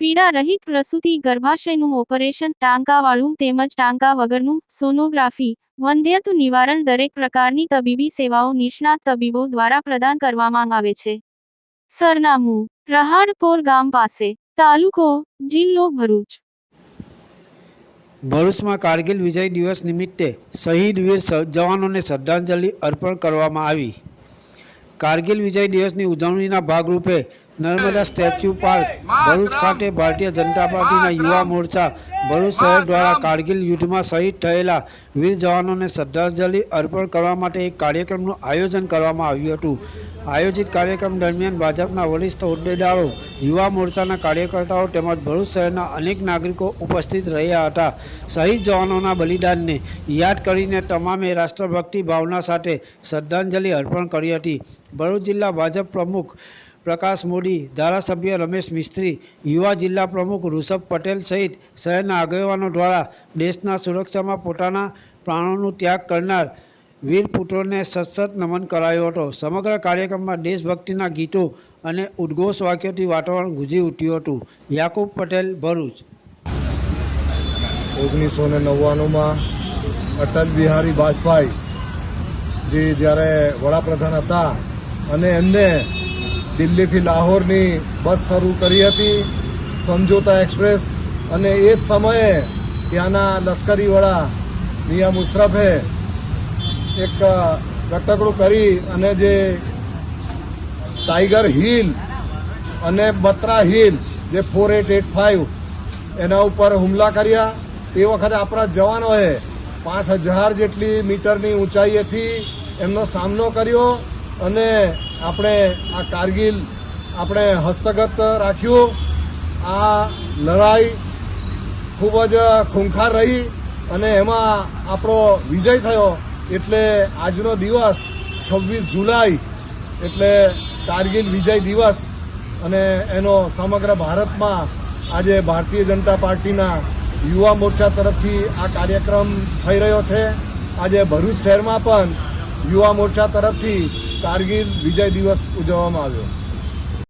પીડા રહિત પ્રસૂતિ ગર્ભાશયનું ઓપરેશન ટાંકાવાળું તેમજ ટાંકા વગરનું સોનોગ્રાફી વંધ્યત્વ નિવારણ દરેક પ્રકારની તબીબી સેવાઓ નિષ્ણાત તબીબો દ્વારા પ્રદાન કરવામાં આવે છે. સરનામું, રહાડપોર ગામ પાસે, તાલુકો, જિલ્લો ભરૂચ. ભરૂચમાં કારગિલ વિજય દિવસ નિમિત્તે શહીદ વીર જવાનોને શ્રદ્ધાંજલિ અર્પણ કરવામાં આવી. કારગિલ વિજય દિવસની ઉજવણીના ભાગરૂપે નર્મદા સ્ટેચ્યુ પાર્ક ભરૂચ ખાતે ભારતીય જનતા પાર્ટીના યુવા મોરચા ભરૂચ શહેર દ્વારા કારગિલ યુદ્ધમાં શહીદ થયેલા વીર જવાનોને શ્રદ્ધાંજલિ અર્પણ કરવા માટે એક કાર્યક્રમનું આયોજન કરવામાં આવ્યું હતું. આયોજિત કાર્યક્રમ દરમિયાન ભાજપના વરિષ્ઠ હોદ્દેદારો યુવા મોરચાના કાર્યકર્તાઓ તેમજ ભરૂચ શહેરના અનેક નાગરિકો ઉપસ્થિત રહ્યા હતા. શહીદ જવાનોના બલિદાનને યાદ કરીને તમામે રાષ્ટ્રભક્તિ ભાવના સાથે શ્રદ્ધાંજલિ અર્પણ કરી હતી. ભરૂચ જિલ્લા ભાજપ પ્રમુખ પ્રકાશ મોદી, ધારાસભ્ય રમેશ મિસ્ત્રી, યુવા જિલ્લા પ્રમુખ ઋષભ પટેલ સહિત શહેરના આગેવાનો દ્વારા દેશના સુરક્ષામાં પોતાના પ્રાણોનું ત્યાગ કરનાર વીર પુત્રોને સતસત નમન કરાયો હતો. સમગ્ર કાર્યક્રમમાં દેશભક્તિના ગીતો અને ઉદ્ઘોષ વાક્યોથી વાતાવરણ ગુંજી ઉઠ્યું હતું. યાકુબ પટેલ, ભરૂચ. ઓગણીસો ને નવ્વાણુંમાં અટલ બિહારી વાજપેયી જે જ્યારે વડાપ્રધાન હતા અને એમને દિલ્હીથી લાહોરની બસ શરૂ કરી હતી, સમજોતા એક્સપ્રેસ. અને એ જ સમયે ત્યાંના લશ્કરીવાળા મિયા મુશરફે એક ગટકડું કરી અને જે ટાઈગર હિલ અને બત્રા હિલ, જે ફોર એટ એટ ફાઇવ એના ઉપર હુમલા કર્યા. તે વખતે આપણા જવાનોએ પાંચ હજાર જેટલી મીટરની ઊંચાઈએથી એમનો સામનો કર્યો. અને આપણે આ કારગિલ આપણે હસ્તગત રાખ્યું. આ લડાઈ ખૂબ જ ખૂંખાર રહી અને એમાં આપણો વિજય થયો એટલે આજનો દિવસ છવ્વીસ જુલાઈ એટલે કારગિલ વિજય દિવસ અને એનો સમગ્ર ભારતમાં આજે ભારતીય જનતા પાર્ટીના યુવા મોરચા તરફથી આ કાર્યક્રમ થઈ રહ્યો છે. આજે ભરૂચ શહેરમાં પણ યુવા મોરચા તરફથી કારગિલ વિજય દિવસ ઉજવવામાં આવ્યો.